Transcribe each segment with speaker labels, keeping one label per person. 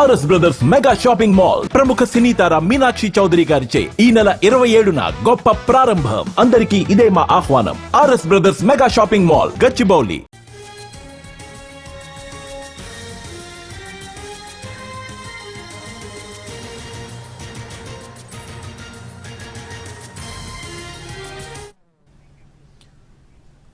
Speaker 1: RS brothers mega shopping mall ప్రముఖ సినీ తార మీనాక్షి చౌదరి గారిచే ఈ నెల ఇరవై ఏడున గొప్ప ప్రారంభం. అందరికీ ఇదే మా ఆహ్వానం. RS brothers mega shopping mall Gachibowli.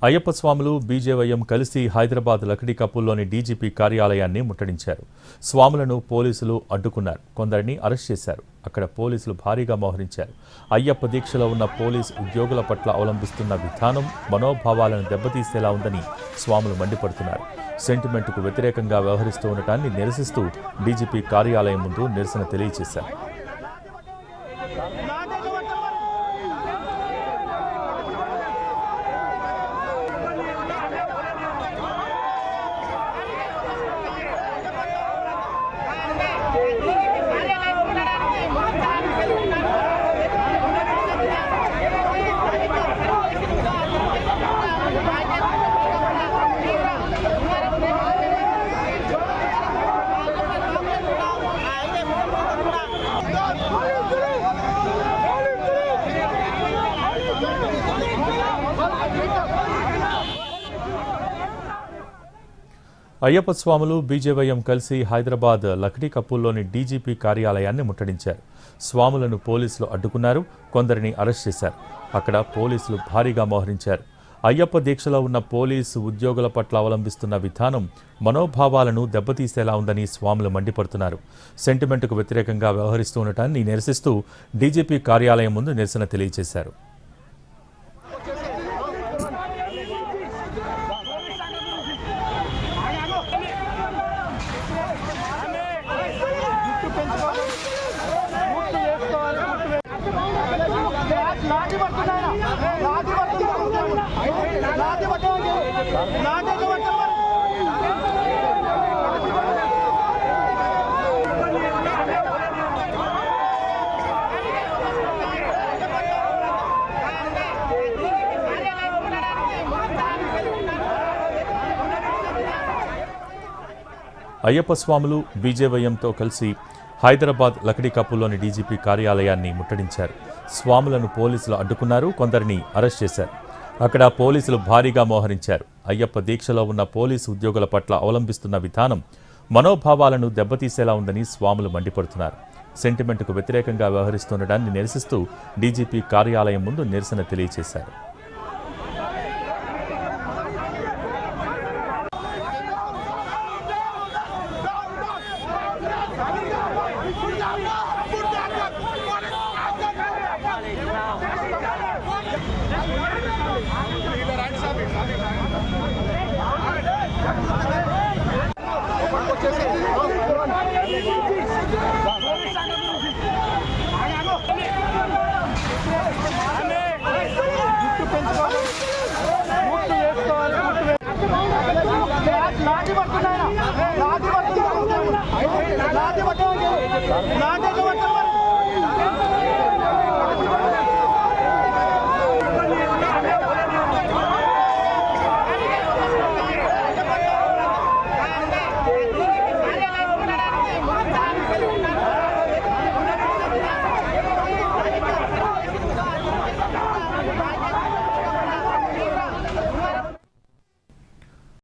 Speaker 2: Ayyappa స్వాములు బీజేవైఎం కలిసి హైదరాబాద్ లకడీ కప్పుల్లోని డీజీపీ కార్యాలయాన్ని ముట్టడించారు. స్వాములను పోలీసులు అడ్డుకున్నారు. కొందరిని అరెస్ట్ చేశారు. అక్కడ పోలీసులు భారీగా మోహరించారు. అయ్యప్ప దీక్షలో ఉన్న పోలీస్ ఉద్యోగుల పట్ల అవలంబిస్తున్న విధానం మనోభావాలను దెబ్బతీసేలా ఉందని స్వాములు మండిపడుతున్నారు. సెంటిమెంట్కు వ్యతిరేకంగా వ్యవహరిస్తూ ఉండటాన్ని నిరసిస్తూ డీజీపీ కార్యాలయం ముందు నిరసన తెలియజేశారు. అయ్యప్ప స్వాములు బీజేవైఎం కలిసి హైదరాబాద్ లక్డీ డీజీపీ కార్యాలయాన్ని ముట్టడించారు. స్వాములను పోలీసులు అడ్డుకున్నారు కొందరిని అరెస్ట్ చేశారు. అక్కడ పోలీసులు భారీగా మోహరించారు. అయ్యప్ప దీక్షలో ఉన్న పోలీసు ఉద్యోగుల పట్ల అవలంబిస్తున్న విధానం మనోభావాలను దెబ్బతీసేలా ఉందని స్వాములు మండిపడుతున్నారు. సెంటిమెంట్కు వ్యతిరేకంగా వ్యవహరిస్తూ ఉండటాన్ని నిరసిస్తూ డీజీపీ కార్యాలయం ముందు నిరసన తెలియజేశారు
Speaker 3: లాఠీ పట్టుకున్నాయన లాఠీ పట్టుకున్నాడు లాఠీ పట్టుకోండి లాఠీ పట్టుకోండి
Speaker 2: అయ్యప్ప స్వాములు బీజేవయంతో కలిసి హైదరాబాద్ లకడీ కప్పుల్లోని డీజీపీ కార్యాలయాన్ని ముట్టడించారు. స్వాములను పోలీసులు అడ్డుకున్నారు కొందరిని అరెస్ట్ చేశారు. అక్కడ పోలీసులు భారీగా మోహరించారు. అయ్యప్ప దీక్షలో ఉన్న పోలీసు ఉద్యోగుల పట్ల అవలంబిస్తున్న విధానం మనోభావాలను దెబ్బతీసేలా ఉందని స్వాములు మండిపడుతున్నారు. సెంటిమెంట్కు వ్యతిరేకంగా వ్యవహరిస్తుండడాన్ని నిరసిస్తూ డీజీపీ కార్యాలయం ముందు నిరసన తెలియజేశారు.
Speaker 3: లాఠీ పట్టుకున్నాయన. లాఠీ పట్టుకున్నాడు లాఠీ లాఠీ